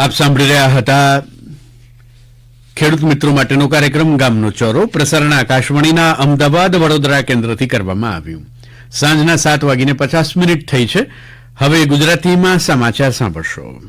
આપ સાંભળી રહ્યા હતા ખેડૂત મિત્રો માટેનો કાર્યક્રમ ગામનો ચોરો. પ્રસારણ આકાશવાણીના અમદાવાદ વડોદરા કેન્દ્રથી કરવામાં આવ્યું. સાંજના સાત વાગીને પચાસ મિનિટ થઈ છે. હવે ગુજરાતીમાં સમાચાર સાંભળશો.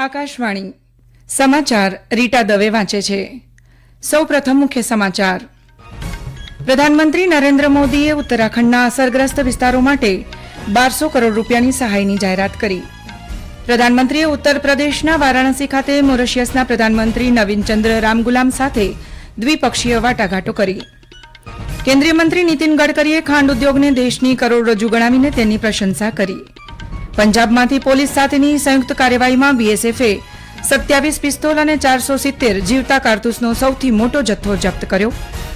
આકાશવાણી. સમાચાર રીટા દવે વાંચે છે. સૌ પ્રથમ મુખ્ય સમાચાર. પ્રધાનમંત્રી નરેન્દ્ર મોદીએ ઉત્તરાખંડના અસરગ્રસ્ત વિસ્તારો માટે બારસો કરોડ રૂપિયાની સહાયની જાહેરાત કરી. પ્રધાનમંત્રીએ ઉત્તર પ્રદેશના વારાણસી ખાતે મોરિશિયસના પ્રધાનમંત્રી નવીનચંદ્ર રામગુલામ સાથે દ્વિપક્ષીય વાટાઘાટો કરી. કેન્દ્રીય મંત્રી નીતિન ગડકરીએ ખાંડ ઉદ્યોગને દેશની કરોડરજ્જુ ગણાવીને તેની પ્રશંસા કરી. પંજાબમાંથી પોલીસ સાથેની સંયુક્ત કાર્યવાહીમાં બીએસએફે સત્યાવીસ પિસ્તોલ અને ચારસો સિત્તેર જીવતા કારતૂસનો સૌથી મોટો જથ્થો જપ્ત કર્યો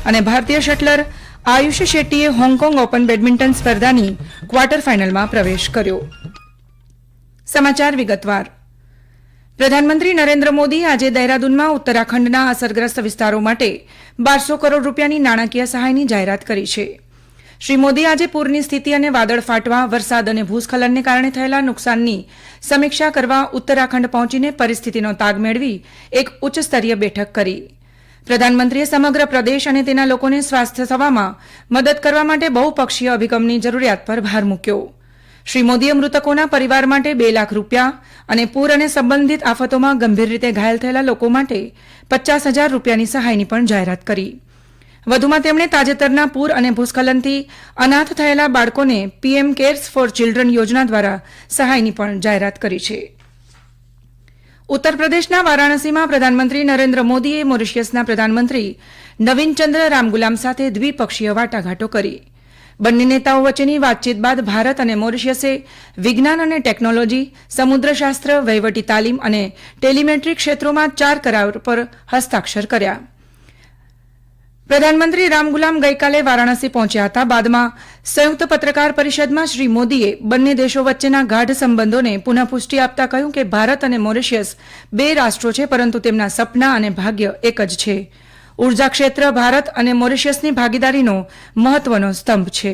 અને ભારતીય શટલર આયુષ શેટ્ટીએ હોંગકોંગ ઓપન બેડમિન્ટન સ્પર્ધાની ક્વાર્ટર ફાઇનલમાં પ્રવેશ કર્યો. સમાચાર વિગતવાર. પ્રધાનમંત્રી નરેન્દ્ર મોદી આજે દહેરાદૂનમાં ઉત્તરાખંડના અસરગ્રસ્ત વિસ્તારો માટે બારસો કરોડ રૂપિયાની નાણાકીય સહાયની જાહેરાત કરી છે. શ્રી મોદી આજે પૂરની સ્થિતિ અને વાદળ ફાટવા, વરસાદ અને ભૂસ્ખલનને કારણે થયેલા નુકસાનની સમીક્ષા કરવા ઉત્તરાખંડ પહોંચીને પરિસ્થિતિનો તાગ મેળવી એક ઉચ્ચ સ્તરીય બેઠક કરી. પ્રધાનમંત્રીએ સમગ્ર પ્રદેશ અને તેના લોકોને સ્વાસ્થ્ય થવામાં મદદ કરવા માટે બહુપક્ષીય અભિગમની જરૂરિયાત પર ભાર મૂક્યો. શ્રી મોદીએ મૃતકોના પરિવાર માટે બે લાખ રૂપિયા અને પૂર અને સંબંધિત આફતોમાં ગંભીર રીતે ઘાયલ થયેલા લોકો માટે પચાસ હજાર રૂપિયાની સહાયની પણ જાહેરાત કરી. વધુમાં તેમણે તાજેતરના પૂર અને ભૂસ્ખલનથી અનાથ થયેલા બાળકોને પીએમ કેર્સ ફોર ચિલ્ડ્રન યોજના દ્વારા સહાયની પણ જાહેરાત કરી છે. ઉત્તર પ્રદેશના વારાણસીમાં પ્રધાનમંત્રી નરેન્દ્ર મોદીએ મોરિશિયસના પ્રધાનમંત્રી નવીનચંદ્ર રામગુલામ સાથે દ્વિપક્ષીય વાટાઘાટો કરી. બંને નેતાઓ વચ્ચેની વાતચીત બાદ ભારત અને મોરિશિયસે વિજ્ઞાન અને ટેકનોલોજી, સમુદ્રશાસ્ત્ર, વહીવટી તાલીમ અને ટેલિમેટ્રી ક્ષેત્રોમાં ચાર કરાર પર હસ્તાક્ષર કર્યા. પ્રધાનમંત્રી રામગુલામ ગઈકાલે વારાણસી પહોંચ્યા હતા બાદમાં સંયુક્ત પત્રકાર પરિષદમાં શ્રી મોદીએ બંને દેશો વચ્ચેના ગાઢ સંબંધોને પુનઃપુષ્ટિ આપતા કહ્યું કે ભારત અને મોરિશિયસ બે રાષ્ટ્રો છે પરંતુ તેમના સપના અને ભાગ્ય એક જ છે ઉર્જા ક્ષેત્ર ભારત અને મોરિશિયસની ભાગીદારીનો મહત્વનો સ્તંભ છે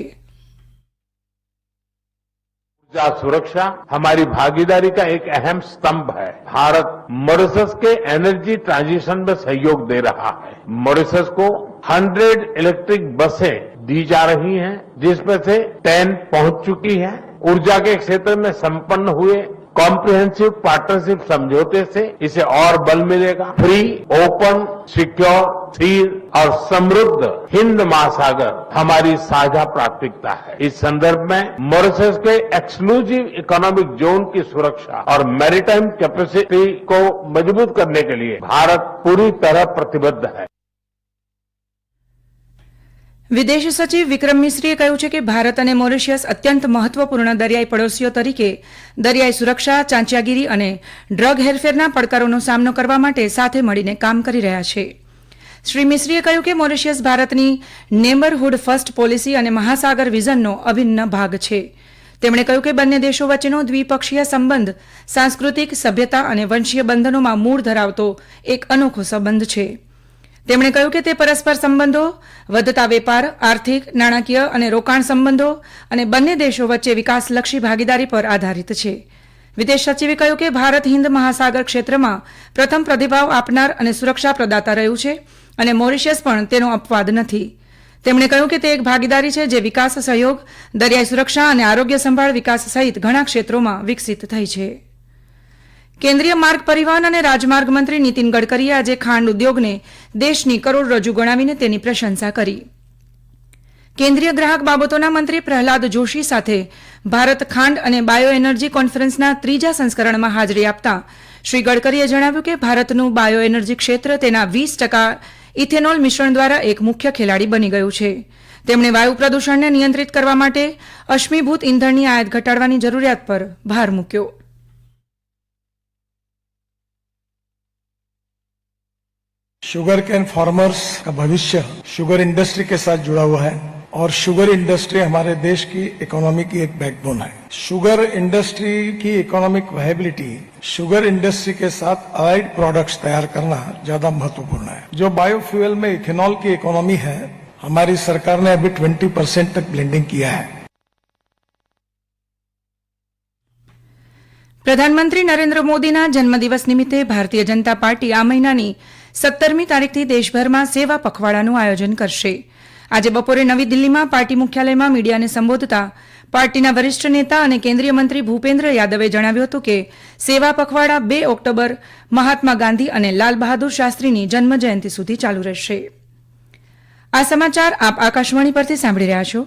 ऊर्जा सुरक्षा हमारी भागीदारी का एक अहम स्तंभ है भारत मॉरिशस के एनर्जी ट्रांजिशन में सहयोग दे रहा है मॉरिशस को 100 इलेक्ट्रिक बसें दी जा रही हैं, जिसमें से 10 पहुँच चुकी हैं। ऊर्जा के क्षेत्र में संपन्न हुए कॉम्प्रिहेंसिव पार्टनरशिप समझौते से इसे और बल मिलेगा। फ्री ओपन सिक्योर स्थिर और समृद्ध हिंद महासागर हमारी साझा प्राथमिकता है। इस संदर्भ में मॉरिशस के एक्सक्लूसिव इकोनॉमिक जोन की सुरक्षा और मैरिटाइम कैपेसिटी को मज़बूत करने के लिए भारत पूरी तरह प्रतिबद्ध है। વિદેશ સચિવ વિક્રમ મિશ્રીએ કહ્યું છે કે ભારત અને મોરિશિયસ અત્યંત મહત્વપૂર્ણ દરિયાઈ પડોશીઓ તરીકે દરિયાઈ સુરક્ષા, ચાંચિયાગીરી અને ડ્રગ હેરફેરના પડકારોનો સામનો કરવા માટે સાથે મળીને કામ કરી રહ્યા છે. શ્રી મિશ્રીએ કહ્યું કે મોરિશિયસ ભારતની નેબરહુડ ફર્સ્ટ પોલિસી અને મહાસાગર વિઝનનો અભિન્ન ભાગ છે. તેમણે કહ્યું કે બંને દેશો વચ્ચેનો દ્વિપક્ષીય સંબંધ સાંસ્કૃતિક સભ્યતા અને વંશીય બંધનોમાં મૂળ ધરાવતો એક અનોખો સંબંધ છે. તેમણે કહ્યું કે તે પરસ્પર સંબંધો, વધતા વેપાર, આર્થિક, નાણાકીય અને રોકાણ સંબંધો અને બંને દેશો વચ્ચે વિકાસલક્ષી ભાગીદારી પર આધારિત છે. વિદેશ સચિવે કહ્યું કે ભારત હિન્દ મહાસાગર ક્ષેત્રમાં પ્રથમ પ્રતિભાવ આપનાર અને સુરક્ષા પ્રદાતા રહ્યું છે અને મોરિશિયસ પણ તેનો અપવાદ નથી. તેમણે કહ્યું કે તે એક ભાગીદારી છે જે વિકાસ સહયોગ, દરિયાઈ સુરક્ષા અને આરોગ્ય સંભાળ વિકાસ સહિત ઘણા ક્ષેત્રોમાં વિકસિત થઈ છે. કેન્દ્રીય માર્ગ પરિવહન અને રાજમાર્ગ મંત્રી નીતિન ગડકરીએ આજે ખાંડ ઉદ્યોગને દેશની કરોડરજ્જુ ગણાવીને તેની પ્રશંસા કરી. કેન્દ્રીય ગ્રાહક બાબતોના મંત્રી પ્રહલાદ જોશી સાથે ભારત ખાંડ અને બાયો એનર્જી કોન્ફરન્સના ત્રીજા સંસ્કરણમાં હાજરી આપતા શ્રી ગડકરીએ જણાવ્યું કે ભારતનું બાયો એનર્જી ક્ષેત્ર તેના વીસ ટકા ઇથેનોલ મિશ્રણ દ્વારા એક મુખ્ય ખેલાડી બની ગયું છે. તેમણે વાયુ પ્રદૂષણને નિયંત્રિત કરવા માટે અશ્મિભૂત ઇંધણની આયાત ઘટાડવાની જરૂરિયાત પર ભાર મૂક્યો. शुगर कैन फार्मर्स का भविष्य शुगर इंडस्ट्री के साथ जुड़ा हुआ है और शुगर इंडस्ट्री हमारे देश की इकोनॉमी की एक बैकबोन है शुगर इंडस्ट्री की इकोनॉमिक वायबिलिटी शुगर इंडस्ट्री के साथ अलाइड प्रोडक्ट्स तैयार करना ज्यादा महत्वपूर्ण है जो बायोफ्यूल में इथेनॉल की इकोनॉमी है हमारी सरकार ने अभी 20 परसेंट तक ब्लेंडिंग किया है પ્રધાનમંત્રી નરેન્દ્ર મોદીના જન્મદિવસ નિમિત્તે ભારતીય જનતા પાર્ટી આ મહિનાની સત્તરમી તારીખથી દેશભરમાં સેવા પખવાડાનું આયોજન કરશે. આજે બપોરે નવી દિલ્હીમાં પાર્ટી મુખ્યાલયમાં મીડિયાને સંબોધતા પાર્ટીના વરિષ્ઠ નેતા અને કેન્દ્રીય મંત્રી ભૂપેન્દ્ર યાદવે જણાવ્યું હતું કે સેવા પખવાડા બે ઓક્ટોબર મહાત્મા ગાંધી અને લાલ બહાદુર શાસ્ત્રીની જન્મજયંતિ સુધી ચાલુ રહેશે. આ સમાચાર આપ આકાશવાણી પરથી સાંભળી રહ્યા છો.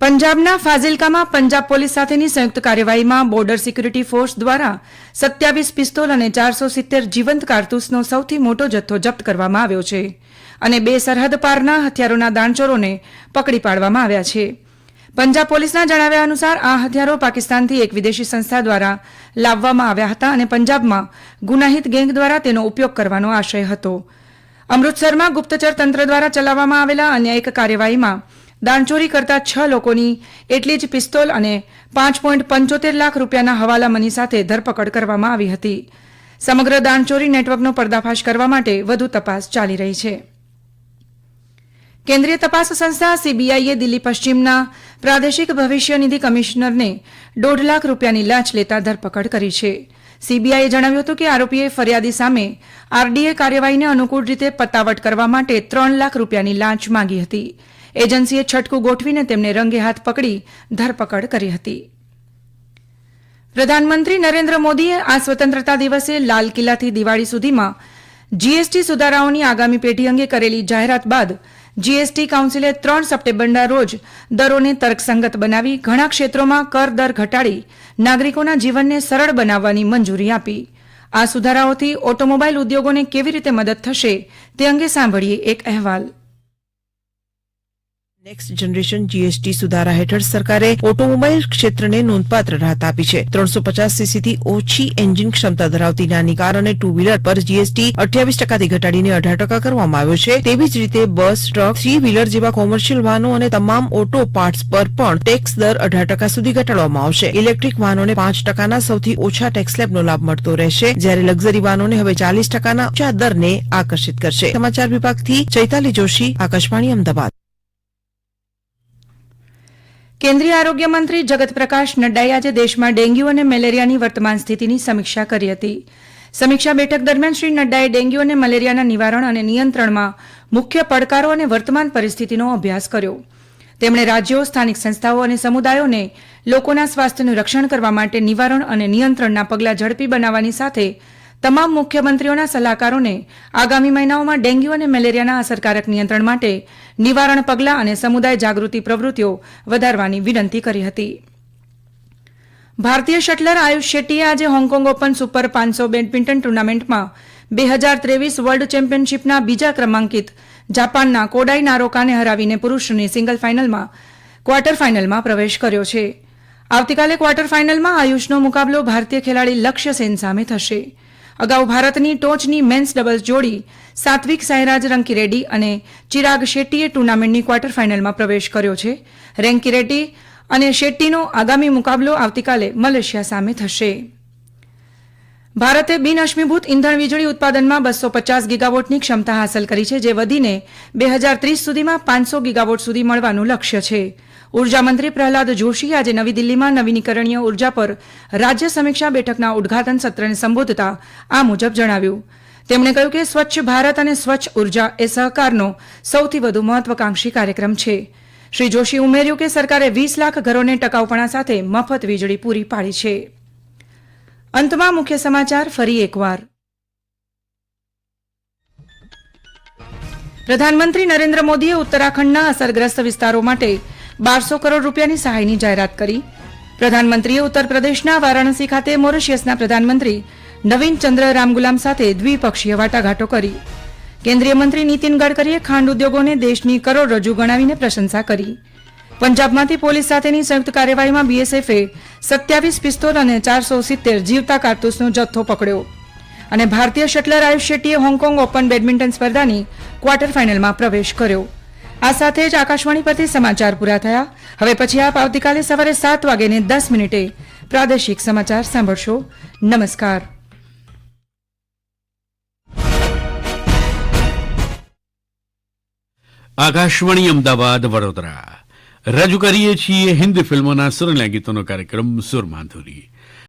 પંજાબના ફાઝિલકામાં પંજાબ પોલીસ સાથેની સંયુક્ત કાર્યવાહીમાં બોર્ડર સિક્યુરિટી ફોર્સ દ્વારા સત્યાવીસ પિસ્તોલ અને ચારસો સિત્તેર જીવંત કારતૂસનો સૌથી મોટો જથ્થો જપ્ત કરવામાં આવ્યો છે અને બે સરહદ પારના હથિયારોના દાણચોરોને પકડી પાડવામાં આવ્યા છે. પંજાબ પોલીસના જણાવ્યા અનુસાર આ હથિયારો પાકિસ્તાનથી એક વિદેશી સંસ્થા દ્વારા લાવવામાં આવ્યા હતા અને પંજાબમાં ગુનાહિત ગેંગ દ્વારા તેનો ઉપયોગ કરવાનો આશય હતો. અમૃતસરમાં ગુપ્તચર તંત્ર દ્વારા ચલાવવામાં આવેલા અન્ય એક કાર્યવાહીમાં દાણચોરી કરતા છ લોકોની એટલી જ પિસ્તોલ અને પાંચ પોઈન્ટ પંચોતેર લાખ રૂપિયાના હવાલા મની સાથે ધરપકડ કરવામાં આવી હતી. સમગ્ર દાણચોરી નેટવર્કનો પર્દાફાશ કરવા માટે વધુ તપાસ ચાલી રહી છે. કેન્દ્રીય તપાસ સંસ્થા સીબીઆઈએ દિલ્હી પશ્ચિમના પ્રાદેશિક ભવિષ્ય નિધિ કમિશનરને દોઢ લાખ રૂપિયાની લાંચ લેતા ધરપકડ કરી છે. સીબીઆઈએ જણાવ્યું હતું કે આરોપીએ ફરિયાદી સામે આરડીએ કાર્યવાહીને અનુકૂળ રીતે પતાવટ કરવા માટે ત્રણ લાખ રૂપિયાની લાંચ માંગી હતી. એજન્સીએ છટકું ગોઠવીને તેમને રંગે હાથ પકડી ધરપકડ કરી હતી. પ્રધાનમંત્રી નરેન્દ્ર મોદીએ આ સ્વતંત્રતા દિવસે લાલ કિલ્લાથી દિવાળી સુધીમાં જીએસટી સુધારાઓની આગામી પેઢી અંગે કરેલી જાહેરાત બાદ જીએસટી કાઉન્સિલે ત્રણ સપ્ટેમ્બરના રોજ દરોને તર્કસંગત બનાવી ઘણા ક્ષેત્રોમાં કર દર ઘટાડી નાગરિકોના જીવનને સરળ બનાવવાની મંજૂરી આપી. આ સુધારાઓથી ઓટોમોબાઈલ ઉદ્યોગોને કેવી રીતે મદદ થશે તે અંગે સાંભળીએ એક અહેવાલ. નેક્સ્ટ જનરેશન જીએસટી સુધારા હેઠળ સરકારે ઓટોમોબાઈલ ક્ષેત્રને નોંધપાત્ર રાહત આપી છે. ત્રણસો પચાસ સીસીથી ઓછી એન્જિન ક્ષમતા ધરાવતી નાની કાર અને ટુ વ્હીલર પર જીએસટી અઠ્યાવીસ ટકાથી ઘટાડીને અઢાર ટકા કરવામાં આવ્યો છે. તેવી જ રીતે બસ, ટ્રક થ્રી વ્હીલર જેવા કોમર્શિયલ વાહનો અને તમામ ઓટો પાર્ટ્સ પર પણ ટેક્સ દર અઢાર ટકા સુધી ઘટાડવામાં આવશે. ઇલેક્ટ્રિક વાહનોને પાંચ ટકાના સૌથી ઓછા ટેક્સ સ્લેબનો લાભ મળતો રહેશે, જ્યારે લક્ઝરી વાહનોને હવે ચાલીસ ટકાના ઊંચા દરને આકર્ષિત કરશે. સમાચાર વિભાગથી ચૈતાલી જોશી, આકાશવાણી, અમદાવાદ. કેન્દ્રીય આરોગ્ય મંત્રી જગત પ્રકાશ નડ્ડાએ આજે દેશમાં ડેન્ગ્યુ અને મેલેરિયાની વર્તમાન સ્થિતિની સમીક્ષા કરી હતી. સમીક્ષા બેઠક દરમિયાન શ્રી નડ્ડાએ ડેન્ગ્યુ અને મલેરિયાના નિવારણ અને નિયંત્રણમાં મુખ્ય પડકારો અને વર્તમાન પરિસ્થિતિનો અભ્યાસ કર્યો. તેમણે રાજ્યો, સ્થાનિક સંસ્થાઓ અને સમુદાયોને લોકોના સ્વાસ્થ્યનું રક્ષણ કરવા માટે નિવારણ અને નિયંત્રણના પગલાં ઝડપી બનાવવાની સાથે તમામ મુખ્યમંત્રીઓના સલાહકારોને આગામી મહિનાઓમાં ડેન્ગ્યુ અને મેલેરિયાના અસરકારક નિયંત્રણ માટે નિવારણ પગલાં અને સમુદાય જાગૃતિ પ્રવૃત્તિઓ વધારવાની વિનંતી કરી હતી. ભારતીય શટલર આયુષ શેટ્ટીએ આજે હોંગકોંગ ઓપન સુપર પાંચસો બેડમિન્ટન ટુર્નામેન્ટમાં બે હજાર ત્રેવીસ વર્લ્ડ ચેમ્પિયનશીપના બીજા ક્રમાંકિત જાપાનના કોડાઈ નારોકાને હરાવીને પુરુષની સિંગલ ફાઇનલમાં, ક્વાર્ટર ફાઇનલમાં પ્રવેશ કર્યો છે. આવતીકાલે ક્વાર્ટર ફાઇનલમાં આયુષનો મુકાબલો ભારતીય ખેલાડી લક્ષ્ય સેન સામે થશે. અગાઉ ભારતની ટોચની મેન્સ ડબલ્સ જોડી સાત્વિક સાંઈરાજ રંકીરેડ્ડી અને ચિરાગ શેટ્ટીએ ટુર્નામેન્ટની ક્વાર્ટર ફાઇનલમાં પ્રવેશ કર્યો છે. રેન્કીરેડ્ડી અને શેટ્ટીનો આગામી મુકાબલો આવતીકાલે મલેશિયા સામે થશે. ભારતે બિન અશ્મીભૂત ઇંધણ વીજળી ઉત્પાદનમાં બસો પચાસ ગીગાવોટની ક્ષમતા હાંસલ કરી છે, જે વધીને બે હજાર ત્રીસ સુધીમાં પાંચસો ગીગાવોટ સુધી મળવાનું લક્ષ્ય છે. ઊર્જા મંત્રી પ્રહલાદ જોશી આજે નવી દિલ્હીમાં નવીનીકરણીય ઊર્જા પર રાજ્ય સમીક્ષા બેઠકના ઉદઘાટન સત્રને સંબોધતા આ મુજબ જણાવ્યું. તેમણે કહ્યું કે સ્વચ્છ ભારત અને સ્વચ્છ ઊર્જા એ સહકારનો સૌથી વધુ મહત્વાકાંક્ષી કાર્યક્રમ છે. શ્રી જોશી ઉમેર્યું કે સરકારે વીસ લાખ ઘરોને ટકાઉપણા સાથે મફત વીજળી પૂરી પાડી છે. અંતમાં મુખ્ય સમાચાર ફરી એકવાર. પ્રધાનમંત્રી નરેન્દ્ર મોદીએ ઉત્તરાખંડના અસરગ્રસ્ત વિસ્તારો માટે બારસો કરોડ રૂપિયાની સહાયની જાહેરાત કરી. પ્રધાનમંત્રીએ ઉત્તર પ્રદેશના વારાણસી ખાતે મોરિશિયસના પ્રધાનમંત્રી નવીન ચંદ્ર રામગુલામ સાથે દ્વિપક્ષીય વાટાઘાટો કરી. કેન્દ્રીય મંત્રી નીતિન ગડકરીએ ખાંડ ઉદ્યોગોને દેશની કરોડરજ્જુ ગણાવીને પ્રશંસા કરી. પંજાબમાંથી પોલીસ સાથેની સંયુક્ત કાર્યવાહીમાં બીએસએફે સત્યાવીસ પિસ્તોલ અને ચારસો સિત્તેર જીવતા કારતૂસનો જથ્થો પકડ્યો. અને ભારતીય શટલર આયુષ શેટ્ટીએ હોંગકોંગ ઓપન બેડમિન્ટન સ્પર્ધાની ક્વાર્ટર ફાઇનલમાં પ્રવેશ કર્યો. આ સાથે જ આકાશવાણી પરથી સમાચાર પૂરા થયા. હવે પછી આપ આવતીકાલે સવારે સાત વાગ્યે દસ મિનિટે પ્રાદેશિક સમાચાર સાંભળશો. નમસ્કાર. આકાશવાણી અમદાવાદ, વડોદરા. રજૂ કરીએ છીએ હિન્દી ફિલ્મોના સુરલ્યા ગીતોનો કાર્યક્રમ સુરમાધુરી.